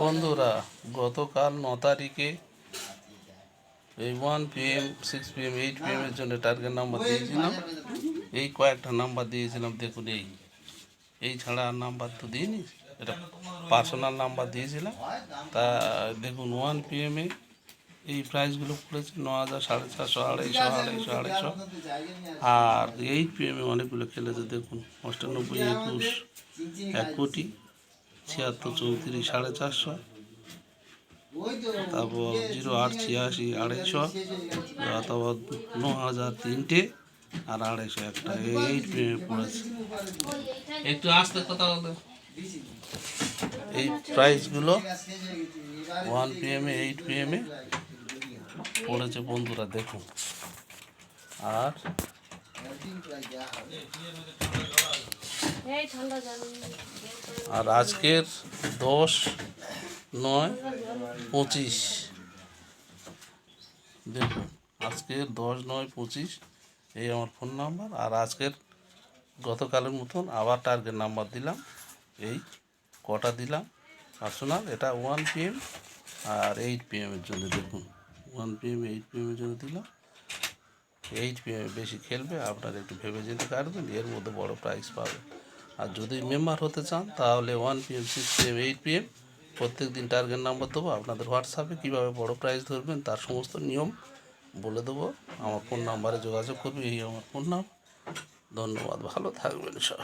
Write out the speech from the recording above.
বন্ধুরা, গতকাল ন তারিখে এই one PM six PM eight PM এর জন্য টার্গেট নাম্বার দিয়েছিলাম। এই কয়েকটা নাম্বার দিয়েছিলাম, দেখুন এই। এই ছাড়া আর নাম্বার তো দিইনি, এটা পার্সোনাল নাম্বার দিয়েছিলাম। তা দেখুন ওয়ান পিএমে এই প্রাইসগুলো পড়েছে ন হাজার সাড়ে চারশো, আড়াইশো আড়াইশো আড়াইশো। আর এইট পিএমে অনেকগুলো খেলেছে, দেখুন, অষ্টানব্বই, একুশ, এক কোটি। ছিয়াত্তর চৌত্রিশ সাড়ে চারশো। তারপর জিরো আট ছিয়াশি আড়াইশো। তারপর ন হাজার তিনটে আর আড়াইশো একটা। এইট পিএমে পড়েছে। একটু আসতে কথা বলতে এই প্রাইসগুলো ওয়ান পিএমে এইট পিএমে পড়েছে বন্ধুরা দেখুন। আর আর আজকের দশ নয় পঁচিশ। দেখুন, আজকের দশ নয় পঁচিশ, এই আমার ফোন নাম্বার। আর আজকের গতকালের মতন আবার টার্গেট নাম্বার দিলাম। এই কটা দিলাম। পার্সোনাল এটা ওয়ান পিএম আর এইট পিএমের জন্য দেখুন। ওয়ান পিএম এইট পিএমের জন্য দিলাম। এইট বেশি খেলবে, আপনারা একটু ভেবে যেতে পারবেন এর মধ্যে বড় প্রাইজ পাবে। আর যদি মেম্বার হতে চান, তাহলে one PM six PM eight PM প্রত্যেক দিন টার্গেট নাম্বার দেবো, আপনাদের হোয়াটসঅ্যাপে কীভাবে বড় প্রাইজ ধরবেন, তার সমস্ত নিয়ম বলে দেবো। আমার ফোন নাম্বারে যোগাযোগ করবে, এই আমার ফোন নাম ধন্যবাদ, ভালো থাকবেন স্যার